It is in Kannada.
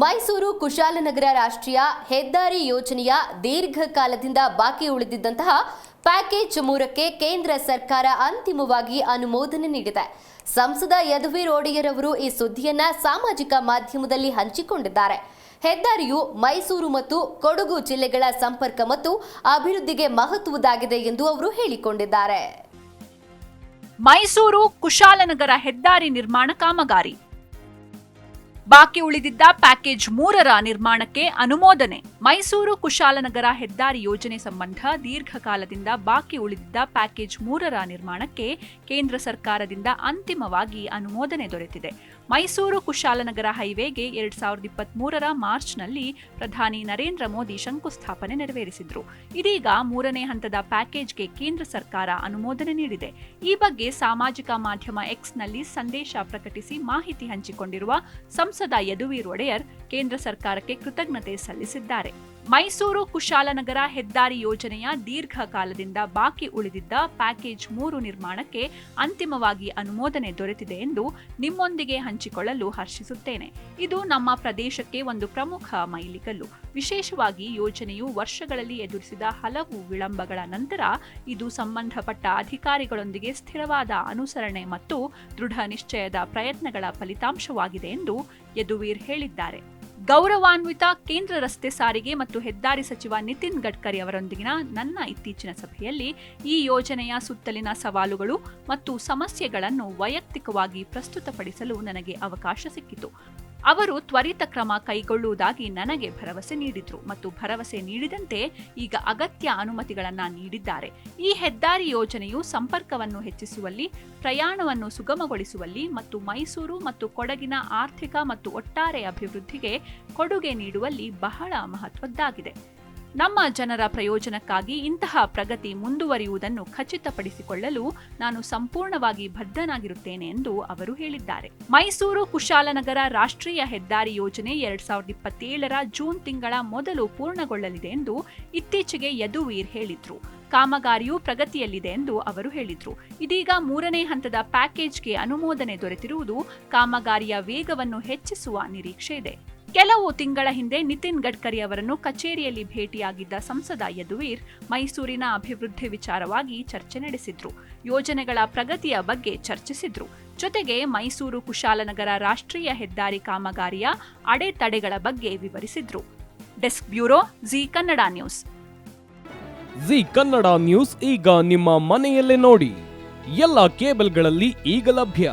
ಮೈಸೂರು ಕುಶಾಲನಗರ ರಾಷ್ಟ್ರೀಯ ಹೆದ್ದಾರಿ ಯೋಜನೆಯ ದೀರ್ಘಕಾಲದಿಂದ ಬಾಕಿ ಉಳಿದಿದ್ದಂತಹ ಪ್ಯಾಕೇಜ್ ಮೂರಕ್ಕೆ ಕೇಂದ್ರ ಸರ್ಕಾರ ಅಂತಿಮವಾಗಿ ಅನುಮೋದನೆ ನೀಡಿದೆ. ಸಂಸದ ಯದುವೀರ್ ಒಡೆಯರ್ ಅವರು ಈ ಸುದ್ದಿಯನ್ನ ಸಾಮಾಜಿಕ ಮಾಧ್ಯಮದಲ್ಲಿ ಹಂಚಿಕೊಂಡಿದ್ದಾರೆ. ಹೆದ್ದಾರಿಯು ಮೈಸೂರು ಮತ್ತು ಕೊಡಗು ಜಿಲ್ಲೆಗಳ ಸಂಪರ್ಕ ಮತ್ತು ಅಭಿವೃದ್ಧಿಗೆ ಮಹತ್ವದಾಗಿದೆ ಎಂದು ಅವರು ಹೇಳಿಕೊಂಡಿದ್ದಾರೆ. ಮೈಸೂರು ಕುಶಾಲನಗರ ಹೆದ್ದಾರಿ ನಿರ್ಮಾಣ ಕಾಮಗಾರಿ. ಬಾಕಿ ಉಳಿದಿದ್ದ ಪ್ಯಾಕೇಜ್ ಮೂರರ ನಿರ್ಮಾಣಕ್ಕೆ ಅನುಮೋದನೆ. ಮೈಸೂರು ಕುಶಾಲನಗರ ಹೆದ್ದಾರಿ ಯೋಜನೆ ಸಂಬಂಧ ದೀರ್ಘಕಾಲದಿಂದ ಬಾಕಿ ಉಳಿದಿದ್ದ ಪ್ಯಾಕೇಜ್ ಮೂರರ ನಿರ್ಮಾಣಕ್ಕೆ ಕೇಂದ್ರ ಸರ್ಕಾರದಿಂದ ಅಂತಿಮವಾಗಿ ಅನುಮೋದನೆ ದೊರೆತಿದೆ. ಮೈಸೂರು ಕುಶಾಲನಗರ ಹೈವೇಗೆ ಎರಡ್ ಸಾವಿರದ ಇಪ್ಪತ್ತ್ ಮೂರರ ಮಾರ್ಚ್ನಲ್ಲಿ ಪ್ರಧಾನಿ ನರೇಂದ್ರ ಮೋದಿ ಶಂಕುಸ್ಥಾಪನೆ ನೆರವೇರಿಸಿದ್ರು. ಇದೀಗ ಮೂರನೇ ಹಂತದ ಪ್ಯಾಕೇಜ್ಗೆ ಕೇಂದ್ರ ಸರ್ಕಾರ ಅನುಮೋದನೆ ನೀಡಿದೆ. ಈ ಬಗ್ಗೆ ಸಾಮಾಜಿಕ ಮಾಧ್ಯಮ ಎಕ್ಸ್ನಲ್ಲಿ ಸಂದೇಶ ಪ್ರಕಟಿಸಿ ಮಾಹಿತಿ ಹಂಚಿಕೊಂಡಿರುವ ಸಂಸದ ಯದುವೀರ್ ಒಡೆಯರ್ ಕೇಂದ್ರ ಸರ್ಕಾರಕ್ಕೆ ಕೃತಜ್ಞತೆ ಸಲ್ಲಿಸಿದ್ದಾರೆ. ಮೈಸೂರು ಕುಶಾಲನಗರ ಹೆದ್ದಾರಿ ಯೋಜನೆಯ ದೀರ್ಘಕಾಲದಿಂದ ಬಾಕಿ ಉಳಿದಿದ್ದ ಪ್ಯಾಕೇಜ್ ಮೂರು ನಿರ್ಮಾಣಕ್ಕೆ ಅಂತಿಮವಾಗಿ ಅನುಮೋದನೆ ದೊರೆತಿದೆ ಎಂದು ನಿಮ್ಮೊಂದಿಗೆ ಹಂಚಿಕೊಳ್ಳಲು ಹರ್ಷಿಸುತ್ತೇನೆ. ಇದು ನಮ್ಮ ಪ್ರದೇಶಕ್ಕೆ ಒಂದು ಪ್ರಮುಖ ಮೈಲಿಗಲ್ಲು. ವಿಶೇಷವಾಗಿ ಯೋಜನೆಯು ವರ್ಷಗಳಲ್ಲಿ ಎದುರಿಸಿದ ಹಲವು ವಿಳಂಬಗಳ ನಂತರ ಇದು ಸಂಬಂಧಪಟ್ಟ ಅಧಿಕಾರಿಗಳೊಂದಿಗೆ ಸ್ಥಿರವಾದ ಅನುಸರಣೆ ಮತ್ತು ದೃಢ ನಿಶ್ಚಯದ ಪ್ರಯತ್ನಗಳ ಫಲಿತಾಂಶವಾಗಿದೆ ಎಂದು ಯದುವೀರ್ ಹೇಳಿದ್ದಾರೆ. ಗೌರವಾನ್ವಿತ ಕೇಂದ್ರ ರಸ್ತೆ ಸಾರಿಗೆ ಮತ್ತು ಹೆದ್ದಾರಿ ಸಚಿವ ನಿತಿನ್ ಗಡ್ಕರಿ ಅವರೊಂದಿಗಿನ ನನ್ನ ಇತ್ತೀಚಿನ ಸಭೆಯಲ್ಲಿ ಈ ಯೋಜನೆಯ ಸುತ್ತಲಿನ ಸವಾಲುಗಳು ಮತ್ತು ಸಮಸ್ಯೆಗಳನ್ನು ವೈಯಕ್ತಿಕವಾಗಿ ಪ್ರಸ್ತುತಪಡಿಸಲು ನನಗೆ ಅವಕಾಶ ಸಿಕ್ಕಿತು. ಅವರು ತ್ವರಿತ ಕ್ರಮ ಕೈಗೊಳ್ಳುವುದಾಗಿ ನನಗೆ ಭರವಸೆ ನೀಡಿದ್ರು ಮತ್ತು ಭರವಸೆ ನೀಡಿದಂತೆ ಈಗ ಅಗತ್ಯ ಅನುಮತಿಗಳನ್ನು ನೀಡಿದ್ದಾರೆ. ಈ ಹೆದ್ದಾರಿ ಯೋಜನೆಯು ಸಂಪರ್ಕವನ್ನು ಹೆಚ್ಚಿಸುವಲ್ಲಿ, ಪ್ರಯಾಣವನ್ನು ಸುಗಮಗೊಳಿಸುವಲ್ಲಿ ಮತ್ತು ಮೈಸೂರು ಮತ್ತು ಕೊಡಗಿನ ಆರ್ಥಿಕ ಮತ್ತು ಒಟ್ಟಾರೆ ಅಭಿವೃದ್ಧಿಗೆ ಕೊಡುಗೆ ನೀಡುವಲ್ಲಿ ಬಹಳ ಮಹತ್ವದ್ದಾಗಿದೆ. ನಮ್ಮ ಜನರ ಪ್ರಯೋಜನಕ್ಕಾಗಿ ಇಂತಹ ಪ್ರಗತಿ ಮುಂದುವರಿಯುವುದನ್ನು ಖಚಿತಪಡಿಸಿಕೊಳ್ಳಲು ನಾನು ಸಂಪೂರ್ಣವಾಗಿ ಬದ್ಧನಾಗಿರುತ್ತೇನೆ ಎಂದು ಅವರು ಹೇಳಿದ್ದಾರೆ. ಮೈಸೂರು ಕುಶಾಲನಗರ ರಾಷ್ಟ್ರೀಯ ಹೆದ್ದಾರಿ ಯೋಜನೆ ಎರಡ್ ಸಾವಿರದ ಇಪ್ಪತ್ತೇಳರ ಜೂನ್ ತಿಂಗಳ ಮೊದಲು ಪೂರ್ಣಗೊಳ್ಳಲಿದೆ ಎಂದು ಇತ್ತೀಚೆಗೆ ಯದುವೀರ್ ಹೇಳಿದ್ರು. ಕಾಮಗಾರಿಯು ಪ್ರಗತಿಯಲ್ಲಿದೆ ಎಂದು ಅವರು ಹೇಳಿದ್ರು. ಇದೀಗ ಮೂರನೇ ಹಂತದ ಪ್ಯಾಕೇಜ್ಗೆ ಅನುಮೋದನೆ ದೊರೆತಿರುವುದು ಕಾಮಗಾರಿಯ ವೇಗವನ್ನು ಹೆಚ್ಚಿಸುವ ನಿರೀಕ್ಷೆ ಇದೆ. ಕೆಲವು ತಿಂಗಳ ಹಿಂದೆ ನಿತಿನ್ ಗಡ್ಕರಿ ಅವರನ್ನು ಕಚೇರಿಯಲ್ಲಿ ಭೇಟಿಯಾಗಿದ್ದ ಸಂಸದ ಯದುವೀರ್ ಮೈಸೂರಿನ ಅಭಿವೃದ್ಧಿ ವಿಚಾರವಾಗಿ ಚರ್ಚೆ ನಡೆಸಿದ್ರು. ಯೋಜನೆಗಳ ಪ್ರಗತಿಯ ಬಗ್ಗೆ ಚರ್ಚಿಸಿದ್ರು. ಜೊತೆಗೆ ಮೈಸೂರು ಕುಶಾಲನಗರ ರಾಷ್ಟ್ರೀಯ ಹೆದ್ದಾರಿ ಕಾಮಗಾರಿಯ ಅಡೆತಡೆಗಳ ಬಗ್ಗೆ ವಿವರಿಸಿದ್ರು. Desk bureau Zee Kannada news. Zee Kannada news ಈಗ ನಿಮ್ಮ ಮನೆಯಲ್ಲೇ ನೋಡಿ. ಎಲ್ಲ ಕೇಬಲ್ಗಳಲ್ಲಿ ಈಗ ಲಭ್ಯ.